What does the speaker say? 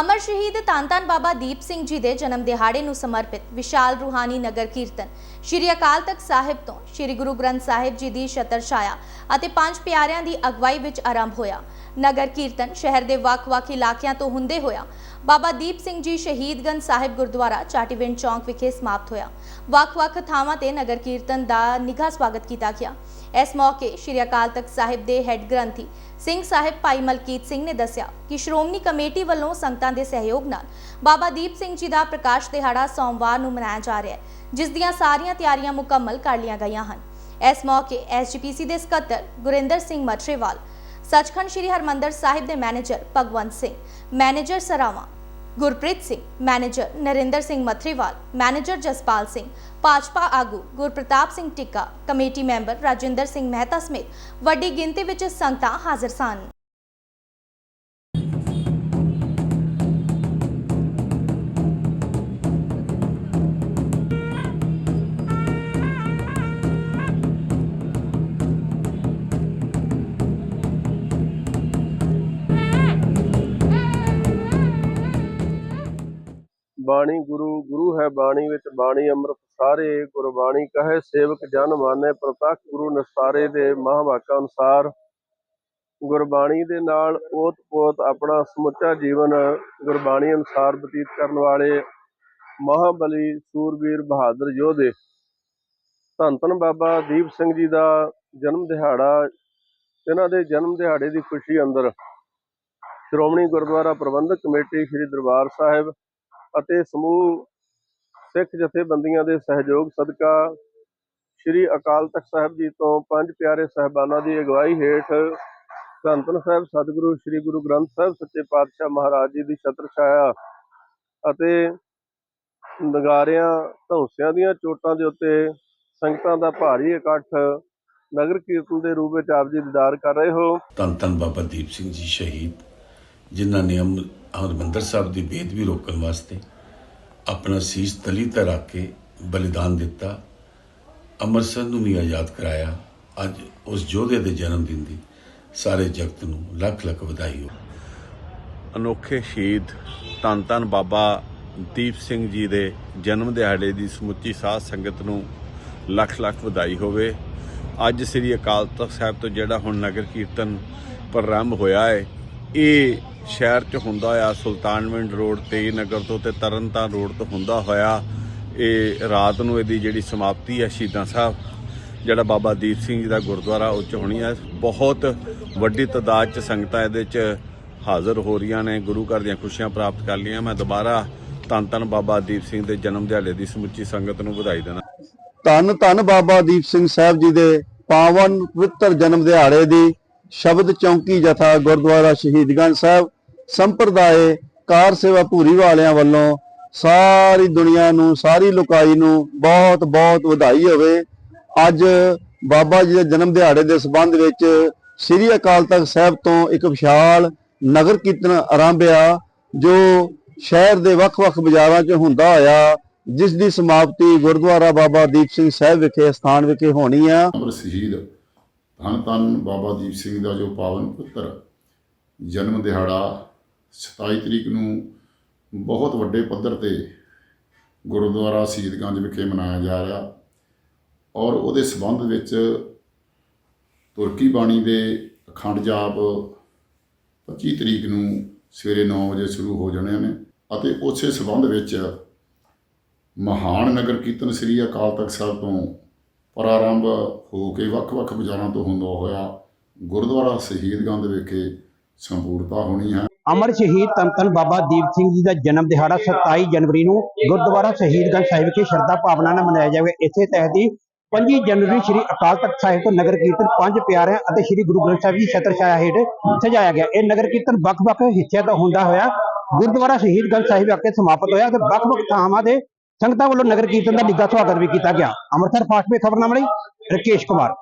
ਅਮਰ ਸ਼ਹੀਦ ਧੰਨ ਧੰਨ ਬਾਬਾ ਦੀਪ ਸਿੰਘ ਜੀ ਦੇ ਜਨਮ ਦਿਹਾੜੇ ਨੂੰ ਸਮਰਪਿਤ ਵਿਸ਼ਾਲ ਰੂਹਾਨੀ ਨਗਰ ਕੀਰਤਨ ਸ਼੍ਰੀ ਅਕਾਲ ਤਖਤ ਸਾਹਿਬ ਤੋਂ ਸ਼੍ਰੀ ਗੁਰੂ ਗ੍ਰੰਥ ਸਾਹਿਬ ਜੀ ਦੀ ਛਤਰ ਛਾਇਆ ਅਤੇ ਪੰਜ ਪਿਆਰਿਆਂ ਦੀ ਅਗਵਾਈ ਵਿੱਚ ਆਰੰਭ ਹੋਇਆ। ਨਗਰ ਕੀਰਤਨ ਸ਼ਹਿਰ ਦੇ ਵੱਖ-ਵੱਖ ਇਲਾਕਿਆਂ ਤੋਂ ਹੁੰਦੇ ਹੋਇਆ ਬਾਬਾ ਦੀਪ ਸਿੰਘ ਜੀ ਸ਼ਹੀਦਗੰਜ ਸਾਹਿਬ ਗੁਰਦੁਆਰਾ ਚਾਟੀਵਿੰਡ ਚੌਂਕ ਵਿਖੇ ਸਮਾਪਤ ਹੋਇਆ। ਵੱਖ-ਵੱਖ ਥਾਵਾਂ ਤੇ ਨਗਰ ਕੀਰਤਨ ਦਾ ਨਿੱਘਾ ਸਵਾਗਤ ਕੀਤਾ ਗਿਆ। ਇਸ ਮੌਕੇ ਸ਼੍ਰੀ ਅਕਾਲ ਤਖਤ ਸਾਹਿਬ ਦੇ ਹੈੱਡ ਗ੍ਰੰਥੀ ਸਿੰਘ ਸਾਹਿਬ ਭਾਈ ਮਲਕੀਤ ਸਿੰਘ ਨੇ ਦੱਸਿਆ ਕਿ ਸ਼੍ਰੋਮਣੀ ਕਮੇਟੀ ਵੱਲੋਂ ਸੰਗਤਾਂ ਦੇ ਸਹਿਯੋਗ ਨਾਲ ਬਾਬਾ ਦੀਪ ਸਿੰਘ ਜੀ ਦਾ ਪ੍ਰਕਾਸ਼ ਦਿਹਾੜਾ ਸੋਮਵਾਰ ਨੂੰ ਮਨਾਇਆ ਜਾ ਰਿਹਾ ਹੈ, ਜਿਸ ਦੀਆਂ ਸਾਰੀਆਂ ਤਿਆਰੀਆਂ ਮੁਕੰਮਲ ਕਰ ਲਈਆਂ ਗਈਆਂ ਹਨ। ਇਸ ਮੌਕੇ ਐਸਜੀਪੀਸੀ ਦੇ ਸਕੱਤਰ ਗੁਰਿੰਦਰ ਸਿੰਘ ਮਟਰੇਵਾਲ ਸੱਚਖੰਡ ਸ੍ਰੀ ਹਰਮੰਦਰ ਸਾਹਿਬ ਦੇ ਮੈਨੇਜਰ ਭਗਵੰਤ ਸਿੰਘ, ਮੈਨੇਜਰ ਸਰਾਵਾਂ ਗੁਰਪ੍ਰੀਤ ਸਿੰਘ, ਮੈਨੇਜਰ ਨਰਿੰਦਰ ਸਿੰਘ ਮਥਰੀਵਾਲ, ਮੈਨੇਜਰ ਜਸਪਾਲ ਸਿੰਘ, ਭਾਜਪਾ ਆਗੂ ਗੁਰਪ੍ਰਤਾਪ ਸਿੰਘ ਟਿੱਕਾ, ਕਮੇਟੀ ਮੈਂਬਰ ਰਾਜਿੰਦਰ ਸਿੰਘ ਮਹਿਤਾ ਸਮੇਤ ਵੱਡੀ ਗਿਣਤੀ ਵਿੱਚ ਸੰਗਤਾਂ ਹਾਜ਼ਰ ਸਨ। ਬਾਣੀ ਗੁਰੂ ਗੁਰੂ ਹੈ ਬਾਣੀ ਵਿੱਚ ਬਾਣੀ ਅੰਮ੍ਰਿਤ, ਸਾਰੇ ਗੁਰਬਾਣੀ ਕਹੇ, ਸੇਵਕ ਜਨ ਮਾਨੇ ਪ੍ਰਤੱਖ ਗੁਰੂ ਨਸਾਰੇ ਦੇ ਮਹਾਵਾਕਾਂ ਅਨੁਸਾਰ। ਗੁਰਬਾਣੀ ਦੇ ਨਾਲ ਓਤ-ਪੋਤ ਆਪਣਾ ਸਮੁੱਚਾ ਜੀਵਨ ਗੁਰਬਾਣੀ ਅਨੁਸਾਰ ਬਤੀਤ ਕਰਨ ਵਾਲੇ ਮਹਾਬਲੀ ਸੂਰਬੀਰ ਬਹਾਦਰ ਯੋਧੇ। ਧੰਨ ਧੰਨ ਬਾਬਾ ਦੀਪ ਸਿੰਘ ਜੀ ਦਾ ਜਨਮ ਦਿਹਾੜਾ, ਇਹਨਾਂ ਦੇ ਜਨਮ ਦਿਹਾੜੇ ਦੀ ਖੁਸ਼ੀ ਅੰਦਰ। ਸ਼੍ਰੋਮਣੀ ਗੁਰਦੁਆਰਾ ਪ੍ਰਬੰਧਕ ਕਮੇਟੀ ਸ੍ਰੀ ਦਰਬਾਰ ਸਾਹਿਬ ਅਤੇ ਸਮੂਹ ਸਿੱਖ ਜਥੇਬੰਦੀਆਂ ਦੇ ਸਹਿਯੋਗ ਸਦਕਾ ਸ੍ਰੀ ਅਕਾਲ ਤਖਤ ਸਾਹਿਬ ਜੀ ਤੋਂ ਪੰਜ ਪਿਆਰੇ ਸਹਿਬਾਨਾਂ ਦੀ ਅਗਵਾਈ ਹੇਠ ਧੰਨ ਧੰਨ ਸਾਹਿਬ, ਸਤਿਗੁਰੂ ਸ੍ਰੀ ਗੁਰੂ ਗ੍ਰੰਥ ਸਾਹਿਬ, ਸੱਚੇ ਪਾਤਸ਼ਾਹ ਮਹਾਰਾਜ ਜੀ ਦੀ ਛਤਰ ਛਾਇਆ ਅਤੇ ਨਗਾਰਿਆਂ, ਧੌਂਸਿਆਂ ਦੀਆਂ ਚੋਟਾਂ ਦੇ ਉੱਤੇ ਸੰਗਤਾਂ ਦਾ ਭਾਰੀ ਇਕੱਠ ਨਗਰ ਕੀਰਤਨ ਦੇ ਰੂਪ ਵਿੱਚ ਆਪ ਜੀ ਦੀਦਾਰ ਕਰ ਰਹੇ ਹੋ। ਧੰਨ ਧੰਨ ਬਾਬਾ ਦੀਪ ਸਿੰਘ ਜੀ ਸ਼ਹੀਦ, ਜਿਨ੍ਹਾਂ ਨੇ ਅੰਮ- ਹਰਿਮੰਦਰ ਸਾਹਿਬ ਦੀ ਬੇਦ ਵੀ ਰੋਕਣ ਵਾਸਤੇ ਆਪਣਾ ਸੀਸ ਤਲੀ ਤੇ ਰੱਖ ਕੇ ਬਲੀਦਾਨ ਦਿੱਤਾ। ਅੰਮ੍ਰਿਤਸਰ ਨੂੰ ਵੀ ਆਜ਼ਾਦ ਕਰਾਇਆ। ਅੱਜ ਉਸ ਯੋਧੇ ਦੇ ਜਨਮ ਦਿਨ ਦੀ ਸਾਰੇ ਜਗਤ ਨੂੰ ਲੱਖ ਲੱਖ ਵਧਾਈ ਹੋ ਅਨੋਖੇ ਸ਼ਹੀਦ ਧੰਨ ਧੰਨ ਬਾਬਾ ਦੀਪ ਸਿੰਘ ਜੀ ਦੇ ਜਨਮ ਦਿਹਾੜੇ ਦੀ ਸਮੁੱਚੀ ਸਾਧ ਸੰਗਤ ਨੂੰ ਲੱਖ ਲੱਖ ਵਧਾਈ ਹੋਵੇ। ਅੱਜ ਸ੍ਰੀ ਅਕਾਲ ਤਖਤ ਸਾਹਿਬ ਤੋਂ ਜਿਹੜਾ ਹੁਣ ਨਗਰ ਕੀਰਤਨ ਪ੍ਰਾਰੰਭ ਹੋਇਆ ਹੈ, ਇਹ ਸ਼ਹਿਰ 'ਚ ਹੁੰਦਾ ਹੋਇਆ ਸੁਲਤਾਨਵਿੰਡ ਰੋਡ ਤੇ, ਨਗਰ ਤੋਂ ਤੇ ਤਰਨਤਾਰਨ ਰੋਡ ਤੋਂ ਹੁੰਦਾ ਹੋਇਆ। ਇਹ ਰਾਤ ਨੂੰ ਇਹਦੀ ਜਿਹੜੀ ਸਮਾਪਤੀ ਹੈ ਸ਼ਹੀਦਾਂ ਸਾਹਿਬ, ਜਿਹੜਾ ਬਾਬਾ ਦੀਪ ਸਿੰਘ ਜੀ ਦਾ ਗੁਰਦੁਆਰਾ ਉੱਚ ਹੋਣੀ ਹੈ ਬਹੁਤ ਵੱਡੀ ਤਾਦਾਦ 'ਚ ਸੰਗਤਾਂ ਇਹਦੇ 'ਚ ਹਾਜ਼ਰ ਹੋ ਰਹੀਆਂ ਨੇ। ਗੁਰੂ ਘਰ ਦੀਆਂ ਖੁਸ਼ੀਆਂ ਪ੍ਰਾਪਤ ਕਰ ਲਈਆਂ। ਮੈਂ ਦੁਬਾਰਾ ਧੰਨ ਧੰਨ ਬਾਬਾ ਦੀਪ ਸਿੰਘ ਦੇ ਜਨਮ ਦਿਹਾੜੇ ਦੀ ਸਮੁੱਚੀ ਸੰਗਤ ਨੂੰ ਵਧਾਈ ਦੇਣਾ ਧੰਨ ਧੰਨ ਬਾਬਾ ਦੀਪ ਸਿੰਘ ਸਾਹਿਬ ਜੀ ਦੇ ਪਾਵਨ ਪਵਿੱਤਰ ਜਨਮ ਦਿਹਾੜੇ ਦੀ ਸ਼ਬਦ ਚੌਂਕੀ ਜਥਾ ਗੁਰਦੁਆਰਾ ਸ਼ਹੀਦਗੰਜ ਸਾਹਿਬ ਸੰਪਰਦਾਏ, ਕਾਰ ਸੇਵਾ ਭੂਰੀ ਵਾਲਿਆਂ ਵੱਲੋਂ ਸਾਰੀ ਦੁਨੀਆ ਨੂੰ, ਸਾਰੀ ਲੋਕਾਈ ਨੂੰ ਬਹੁਤ ਬਹੁਤ ਵਧਾਈ ਹੋਵੇ। ਅੱਜ ਬਾਬਾ ਜੀ ਦੇ ਜਨਮ ਦਿਹਾੜੇ ਦੇ ਸੰਬੰਧ ਵਿੱਚ ਸ੍ਰੀ ਅਕਾਲ ਤਖਤ ਸਾਹਿਬ ਤੋਂ ਇੱਕ ਵਿਸ਼ਾਲ ਨਗਰ ਕੀਰਤਨ ਆਰੰਭਿਆ, ਜੋ ਸ਼ਹਿਰ ਦੇ ਵੱਖ-ਵੱਖ ਬਾਜ਼ਾਰਾਂ 'ਚ ਹੁੰਦਾ ਹੋਇਆ ਜਿਸ ਦੀ ਸਮਾਪਤੀ ਗੁਰਦੁਆਰਾ ਬਾਬਾ ਦੀਪ ਸਿੰਘ ਸਾਹਿਬ ਵਿਖੇ ਸਥਾਨ ਵਿਖੇ ਹੋਣੀ ਆ। ਅਮਰ ਧੰਨ ਧੰਨ ਬਾਬਾ ਦੀਪ ਸਿੰਘ ਦਾ ਜੋ ਪਾਵਨ ਪੁੱਤਰ ਜਨਮ ਦਿਹਾੜਾ 27 ਤਰੀਕ ਨੂੰ ਬਹੁਤ ਵੱਡੇ ਪੱਧਰ ਤੇ ਗੁਰਦੁਆਰਾ ਸ਼ਹੀਦਗੰਜ ਵਿਖੇ ਮਨਾਇਆ ਜਾ ਰਿਹਾ ਔਰ ਉਹਦੇ ਸਬੰਧ ਵਿੱਚ ਤੁਰਕੀ ਬਾਣੀ ਦੇ ਅਖੰਡ ਜਾਪ 25 ਤਰੀਕ ਨੂੰ ਸਵੇਰੇ 9 ਵਜੇ ਸ਼ੁਰੂ ਹੋ ਜਾਣੇ ਨੇ ਅਤੇ ਉਸੇ ਸਬੰਧ ਵਿੱਚ ਮਹਾਨ ਨਗਰ ਕੀਰਤਨ ਸ੍ਰੀ ਅਕਾਲ ਤਖਤ ਸਾਹਿਬ ਤੋਂ ਪ੍ਰਾਰੰਭ ਹੋ ਕੇ ਵੱਖ-ਵੱਖ ਬਾਜ਼ਾਰਾਂ ਤੋਂ ਹੁੰਦਾ ਹੋਇਆ ਗੁਰਦੁਆਰਾ ਸ਼ਹੀਦਗੰਜ ਵਿਖੇ ਸੰਪੂਰਤਾ ਹੋਣੀ ਹੈ। ਅਮਰ ਸ਼ਹੀਦ ਧੰਨ ਧੰਨ ਬਾਬਾ ਦੀਪ ਸਿੰਘ ਜੀ ਦਾ ਜਨਮ ਦਿਹਾੜਾ 27 ਜਨਵਰੀ ਨੂੰ ਗੁਰਦੁਆਰਾ ਸ਼ਹੀਦਗੰਜ ਸਾਹਿਬ ਵਿਖੇ ਸ਼ਰਧਾ ਭਾਵਨਾ ਨਾਲ ਮਨਾਇਆ ਜਾਵੇ। ਇਸੇ ਤਹਿਤ ਹੀ 25 ਜਨਵਰੀ ਸ੍ਰੀ ਅਕਾਲ ਤਖਤ ਸਾਹਿਬ ਤੋਂ ਨਗਰ ਕੀਰਤਨ ਪੰਜ ਪਿਆਰਿਆਂ ਅਤੇ ਸ੍ਰੀ ਗੁਰੂ ਗ੍ਰੰਥ ਸਾਹਿਬ ਜੀ ਛਤਰ ਛਾਇਆ ਹੇਠ ਸਜਾਇਆ ਗਿਆ। ਇਹ ਨਗਰ ਕੀਰਤਨ ਵੱਖ-ਵੱਖ ਹਿੱਸਿਆਂ ਤੋਂ ਹੁੰਦਾ ਹੋਇਆ ਗੁਰਦੁਆਰਾ ਸ਼ਹੀਦਗੰਜ ਸਾਹਿਬ ਆ ਸਮਾਪਤ ਹੋਇਆ ਤੇ ਵੱਖ-ਵੱਖ ਥਾਵਾਂ ਦੇ ਸੰਗਤਾਂ ਵੱਲੋਂ ਨਗਰ ਕੀਰਤਨ ਦਾ ਨਿੱਘਾ ਸਵਾਗਤ ਵੀ ਕੀਤਾ ਗਿਆ। ਅੰਮ੍ਰਿਤਸਰ ਫਾਸਟ ਵੇ ਖਬਰਨਾਮਾ ਲਈ ਰਕੇਸ਼ ਕੁਮਾਰ।